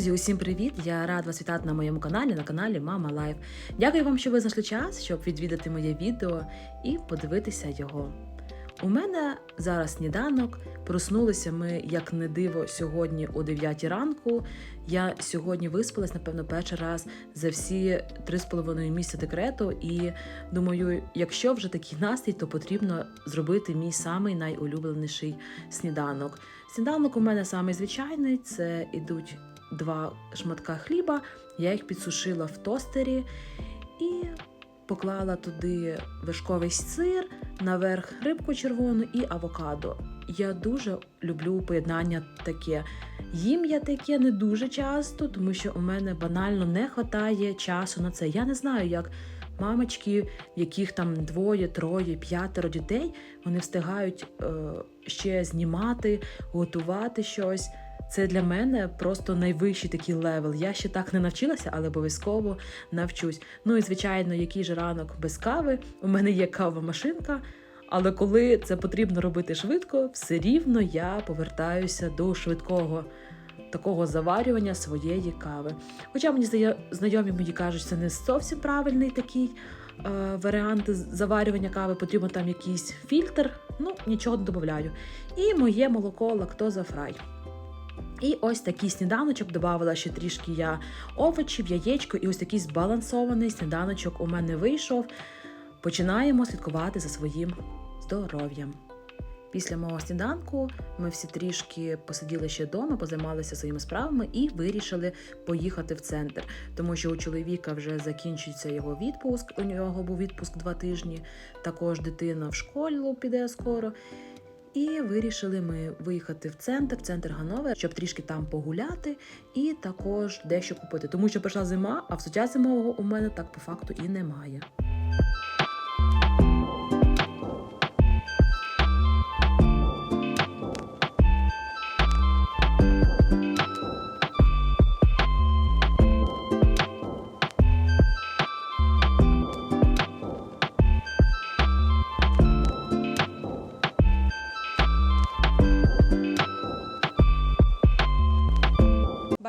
Друзі, усім привіт! Я рад вас вітати на моєму каналі, на каналі Мама Лайф. Дякую вам, що ви знайшли час, щоб відвідати моє відео і подивитися його. У мене зараз сніданок. Проснулися ми, як не диво, сьогодні о 9 ранку. Я сьогодні виспалась, напевно, перший раз за всі 3,5 місяці декрету. І думаю, якщо вже такий настрій, то потрібно зробити мій самий найулюбленіший сніданок. Сніданок у мене самий звичайний: це ідуть два шматка хліба. Я їх підсушила в тостері і поклала туди вершковий сир, наверх рибку червону і авокадо. Я дуже люблю поєднання таке. Їм я таке не дуже часто, тому що у мене банально не вистачає часу на це. Я не знаю, як мамочки, яких там двоє, троє, п'ятеро дітей, вони встигають е, ще знімати, готувати щось. Це для мене просто найвищий такий левел. Я ще так не навчилася, але обов'язково навчусь. Ну і звичайно, який же ранок без кави. У мене є кава машинка. Але коли це потрібно робити швидко, все рівно я повертаюся до швидкого такого заварювання своєї кави. Хоча мені знайомі мені кажуть, це не зовсім правильний такий е, варіант заварювання кави, потрібно там якийсь фільтр. Ну, нічого не додаю. І моє молоко лактоза фрай. І ось такий сніданочок додавала ще трішки я овочів, яєчко, і ось такий збалансований сніданочок у мене вийшов. Починаємо слідкувати за своїм здоров'ям. Після мого сніданку ми всі трішки посиділи ще вдома, позаймалися своїми справами і вирішили поїхати в центр, тому що у чоловіка вже закінчується його відпуск. У нього був відпуск два тижні. Також дитина в школу піде скоро. І вирішили ми виїхати в центр, в центр Гановер, щоб трішки там погуляти і також дещо купити. Тому що прийшла зима, а взуття зимового у мене так по факту і немає.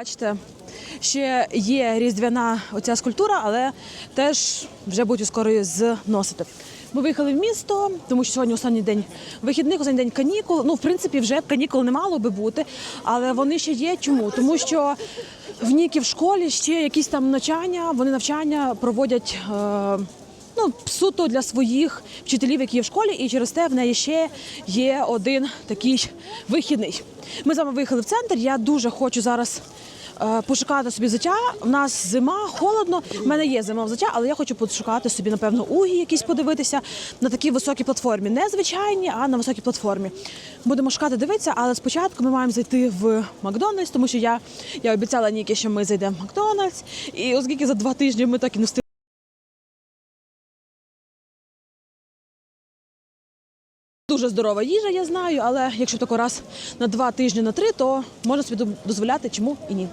Бачите, ще є різдвяна оця скульптура, але теж вже будуть скоро зносити. Ми виїхали в місто, тому що сьогодні останній день вихідних, останній день канікул. Ну, в принципі, вже канікул не мало би бути, але вони ще є. Чому? Тому що в Нікі в школі ще якісь там навчання, вони навчання проводять. Е- Ну, суто для своїх вчителів, які є в школі, і через те в неї ще є один такий вихідний. Ми з вами виїхали в центр. Я дуже хочу зараз пошукати собі взуття. У нас зима, холодно. У мене є зима взуття, але я хочу пошукати собі, напевно, угі якісь подивитися на такій високій платформі. Не звичайні, а на високій платформі. Будемо шукати, дивитися, але спочатку ми маємо зайти в Макдональдс, тому що я, я обіцяла Нікі, що ми зайдемо в Макдональдс. І оскільки за два тижні ми так і не встигли Дуже здорова їжа, я знаю, але якщо тако раз на два тижні на три, то можна собі дозволяти, чому і ні.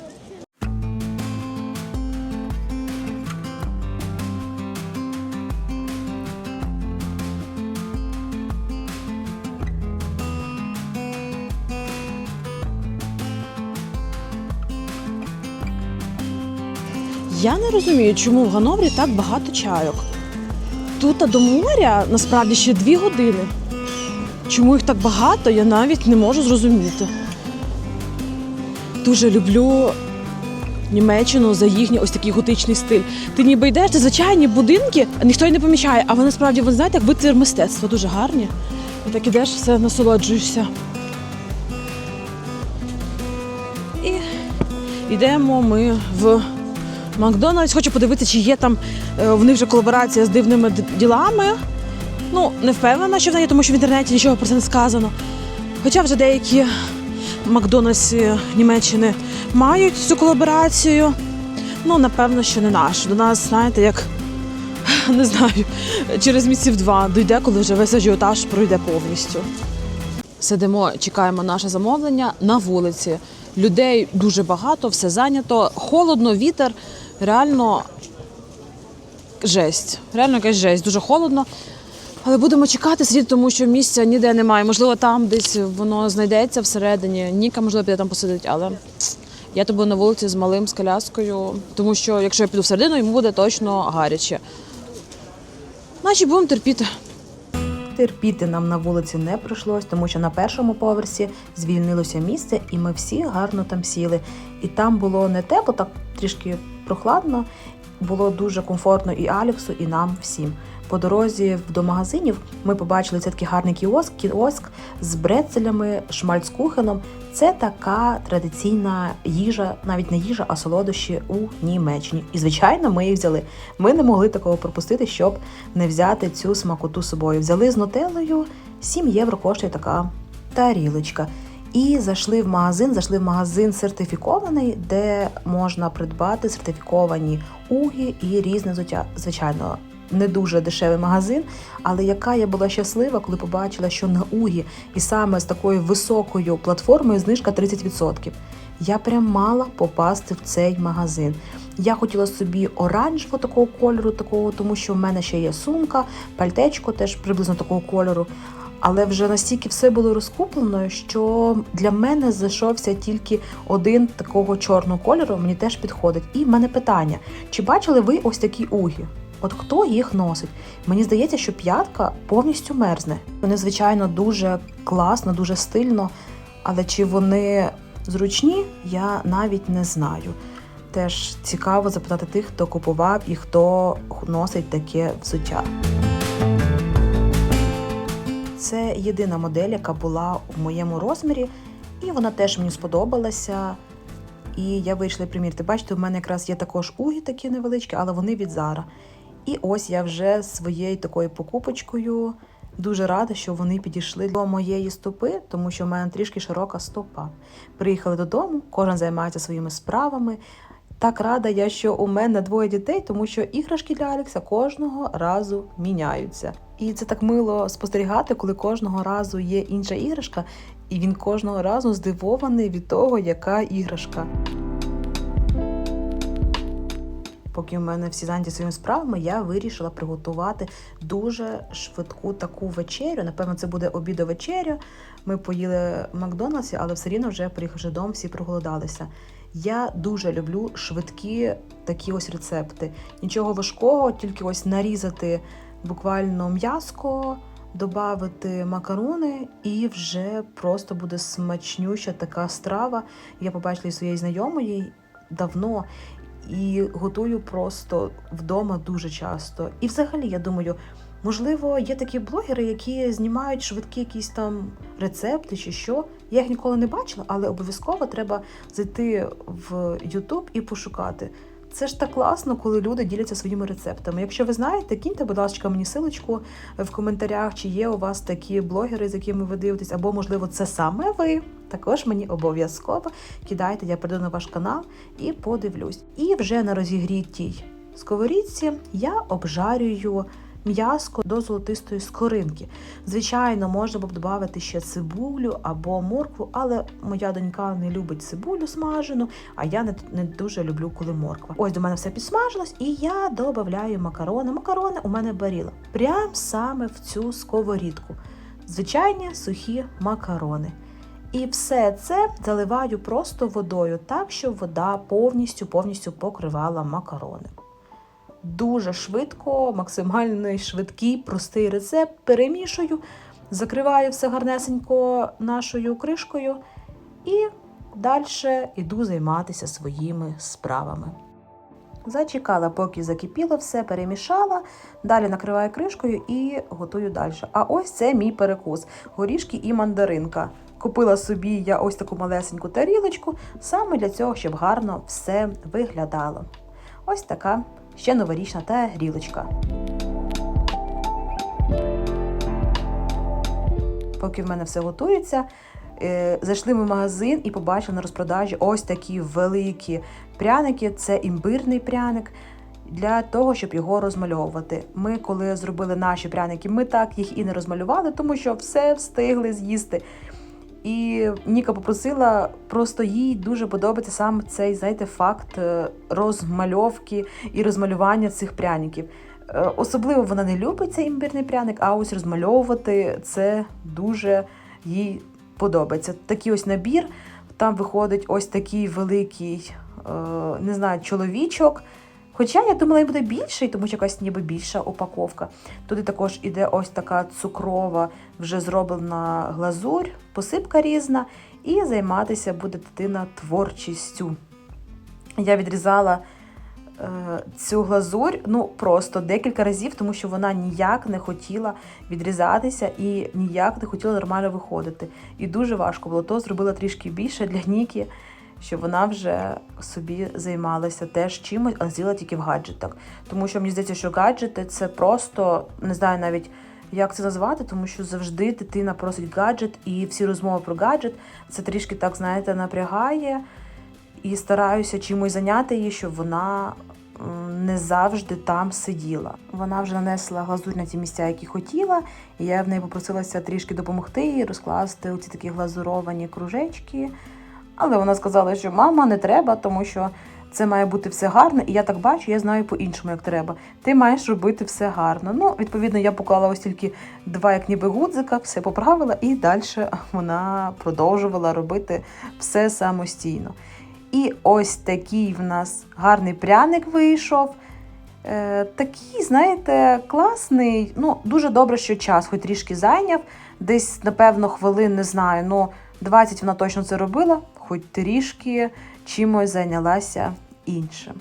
Я не розумію, чому в Гановрі так багато чайок. Тут до моря насправді ще дві години. Чому їх так багато, я навіть не можу зрозуміти. Дуже люблю Німеччину за їхній ось такий готичний стиль. Ти ніби йдеш, це звичайні будинки, ніхто й не помічає, а вони справді, ви знаєте, як витвір мистецтва дуже гарні. І так ідеш, все насолоджуєшся. І йдемо ми в Макдональдс. Хочу подивитися, чи є там е, в них вже колаборація з дивними ділами. Ну, не впевнена, що вона є, тому що в інтернеті нічого про це не сказано. Хоча вже деякі Макдональдси Німеччини мають цю колаборацію. Ну, напевно, що не наш. До нас, знаєте, як не знаю, через місяців два дійде, коли вже весь ажіотаж пройде повністю. Сидимо, чекаємо наше замовлення на вулиці. Людей дуже багато, все зайнято. Холодно, вітер. Реально жесть. Реально якась жесть. Дуже холодно. Але будемо чекати сидіти, тому що місця ніде немає. Можливо, там десь воно знайдеться всередині. Ніка, можливо, піде там посидить, але Я то буду на вулиці з малим з коляскою, тому що якщо я піду всередину, йому буде точно гаряче. Значить, будемо терпіти. Терпіти нам на вулиці не прийшлось, тому що на першому поверсі звільнилося місце, і ми всі гарно там сіли. І там було не тепло, так трішки прохладно. Було дуже комфортно і Аліксу, і нам всім. По дорозі до магазинів ми побачили цей такий гарний кіоск, кіоск з брецелями, шмальцкухеном. Це така традиційна їжа, навіть не їжа, а солодощі у Німеччині. І звичайно, ми їх взяли. Ми не могли такого пропустити, щоб не взяти цю смакоту з собою. Взяли з нутеллою, 7 євро коштує така тарілочка. І зайшли в магазин, зайшли в магазин сертифікований, де можна придбати сертифіковані угі і різне взуття. Звичайно, не дуже дешевий магазин, але яка я була щаслива, коли побачила, що на угі і саме з такою високою платформою знижка 30%. Я прям мала попасти в цей магазин. Я хотіла собі оранжевого такого кольору, такого, тому що в мене ще є сумка, пальтечко теж приблизно такого кольору. Але вже настільки все було розкуплено, що для мене зайшовся тільки один такого чорного кольору, мені теж підходить. І в мене питання: чи бачили ви ось такі угі? От хто їх носить? Мені здається, що п'ятка повністю мерзне. Вони, звичайно, дуже класно, дуже стильно, але чи вони зручні, я навіть не знаю. Теж цікаво запитати тих, хто купував і хто носить таке взуття. Це єдина модель, яка була у моєму розмірі, і вона теж мені сподобалася. І я вийшла примірити. Бачите, у мене якраз є також угі такі невеличкі, але вони від Зара. І ось я вже своєю такою покупочкою дуже рада, що вони підійшли до моєї стопи, тому що в мене трішки широка стопа. Приїхали додому, кожен займається своїми справами. Так рада я, що у мене двоє дітей, тому що іграшки для Алекса кожного разу міняються. І це так мило спостерігати, коли кожного разу є інша іграшка, і він кожного разу здивований від того, яка іграшка. Поки в мене всі зайняті своїми справами, я вирішила приготувати дуже швидку таку вечерю. Напевно, це буде обідо-вечеря. Ми поїли в Макдональдсі, але все рівно вже приїхавши додому, всі проголодалися. Я дуже люблю швидкі такі ось рецепти. Нічого важкого, тільки ось нарізати буквально м'яско, додати макарони, і вже просто буде смачнюща така страва. Я побачила своєї знайомої давно і готую просто вдома дуже часто. І взагалі, я думаю, можливо, є такі блогери, які знімають швидкі якісь там рецепти чи що. Я їх ніколи не бачила, але обов'язково треба зайти в YouTube і пошукати. Це ж так класно, коли люди діляться своїми рецептами. Якщо ви знаєте, кіньте, будь ласка, мені силочку в коментарях, чи є у вас такі блогери, з якими ви дивитесь, або, можливо, це саме ви. Також мені обов'язково кидайте, я прийду на ваш канал і подивлюсь. І вже на розігрітій сковорідці я обжарюю м'яско до золотистої скоринки. Звичайно, можна б додати ще цибулю або моркву, але моя донька не любить цибулю смажену, а я не, не дуже люблю, коли морква. Ось до мене все підсмажилось, і я додаю макарони. Макарони у мене баріла. Прям саме в цю сковорідку. Звичайні сухі макарони. І все це заливаю просто водою, так щоб вода повністю повністю покривала макарони. Дуже швидко, максимально швидкий, простий рецепт. Перемішую, закриваю все гарнесенько нашою кришкою і далі йду займатися своїми справами. Зачекала, поки закипіло все, перемішала, далі накриваю кришкою і готую далі. А ось це мій перекус: горішки і мандаринка. Купила собі я ось таку малесеньку тарілочку, саме для цього, щоб гарно все виглядало. Ось така ще новорічна тарілочка. Поки в мене все готується, е, зайшли ми в магазин і побачили на розпродажі ось такі великі пряники. Це імбирний пряник. Для того, щоб його розмальовувати. Ми, коли зробили наші пряники, ми так їх і не розмалювали, тому що все встигли з'їсти. І Ніка попросила, просто їй дуже подобається саме цей знаєте, факт е, розмальовки і розмалювання цих пряників. Е, Особливо вона не любить цей імбирний пряник, а ось розмальовувати це дуже їй подобається. Такий ось набір. Там виходить ось такий великий, е, не знаю, чоловічок. Хоча я думала, він буде більший, тому що якась ніби більша упаковка. Туди також іде ось така цукрова, вже зроблена глазурь, посипка різна, і займатися буде дитина творчістю. Я відрізала е, цю глазурь ну просто декілька разів, тому що вона ніяк не хотіла відрізатися і ніяк не хотіла нормально виходити. І дуже важко було. То зробила трішки більше для Нікі, щоб вона вже собі займалася теж чимось, а з'їла тільки в гаджетах. Тому що мені здається, що гаджети це просто не знаю навіть. Як це назвати, тому що завжди дитина просить гаджет, і всі розмови про гаджет це трішки так, знаєте, напрягає. І стараюся чимось зайняти її, щоб вона не завжди там сиділа. Вона вже нанесла глазурь на ті місця, які хотіла, і я в неї попросилася трішки допомогти їй розкласти оці такі глазуровані кружечки. Але вона сказала, що мама не треба, тому що це має бути все гарно, і я так бачу, я знаю по-іншому, як треба. Ти маєш робити все гарно. Ну, відповідно, я поклала ось тільки два, як ніби гудзика, все поправила, і далі вона продовжувала робити все самостійно. І ось такий в нас гарний пряник вийшов. Е, такий, знаєте, класний. Ну, дуже добре, що час, хоч трішки зайняв. Десь, напевно, хвилин, не знаю, ну 20 вона точно це робила, хоч трішки чимось зайнялася іншим.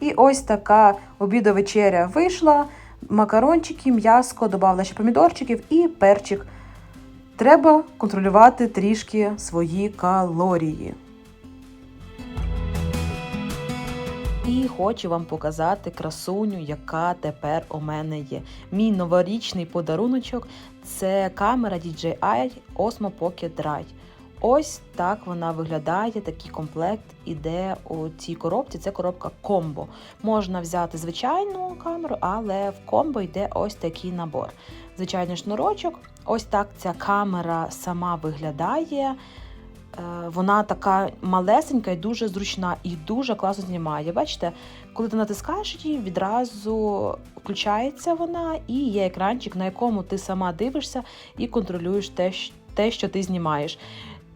І ось така обідовечеря вийшла. Макарончики, м'яско, додала ще помідорчиків і перчик. Треба контролювати трішки свої калорії. І хочу вам показати красуню, яка тепер у мене є. Мій новорічний подаруночок це камера DJI Osmo Pocket Dry. Ось так вона виглядає. Такий комплект іде у цій коробці. Це коробка комбо. Можна взяти звичайну камеру, але в комбо йде ось такий набор. Звичайний шнурочок. Ось так ця камера сама виглядає. Е, Вона така малесенька і дуже зручна, і дуже класно знімає. Бачите, коли ти натискаєш її, відразу включається вона, і є екранчик, на якому ти сама дивишся і контролюєш те, те, що ти знімаєш.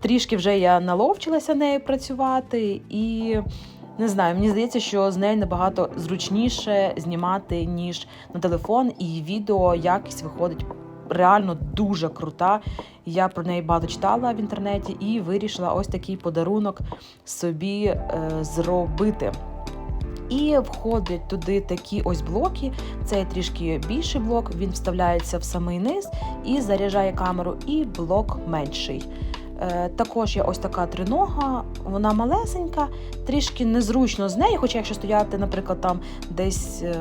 Трішки вже я наловчилася нею працювати, і не знаю, мені здається, що з нею набагато зручніше знімати, ніж на телефон, і відео якість виходить реально дуже крута. Я про неї багато читала в інтернеті і вирішила ось такий подарунок собі е, зробити. І входять туди такі ось блоки. Це трішки більший блок, він вставляється в самий низ і заряджає камеру, і блок менший. Е, Також є ось така тринога, вона малесенька, трішки незручно з нею, хоча якщо стояти, наприклад, там десь, е,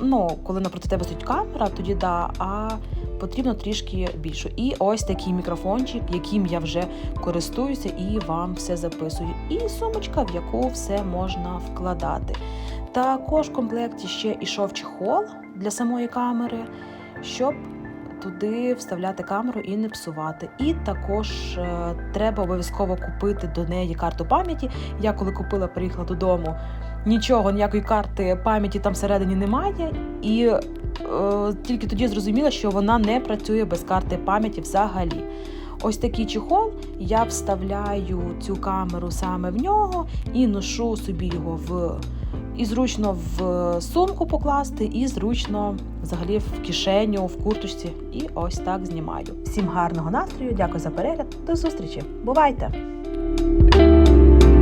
ну, коли напроти тебе стоїть камера, тоді да, а потрібно трішки більше. І ось такий мікрофончик, яким я вже користуюся і вам все записую. І сумочка, в яку все можна вкладати. Також в комплекті ще ішов чехол для самої камери, щоб туди вставляти камеру і не псувати. І також е, треба обов'язково купити до неї карту пам'яті. Я коли купила, приїхала додому. Нічого, ніякої карти пам'яті там всередині немає, і тільки тоді зрозуміла, що вона не працює без карти пам'яті взагалі. Ось такий чехол, я вставляю цю камеру саме в нього і ношу собі його в і зручно в сумку покласти, і зручно взагалі в кишеню, в курточці. І ось так знімаю. Всім гарного настрою, дякую за перегляд. До зустрічі. Бувайте!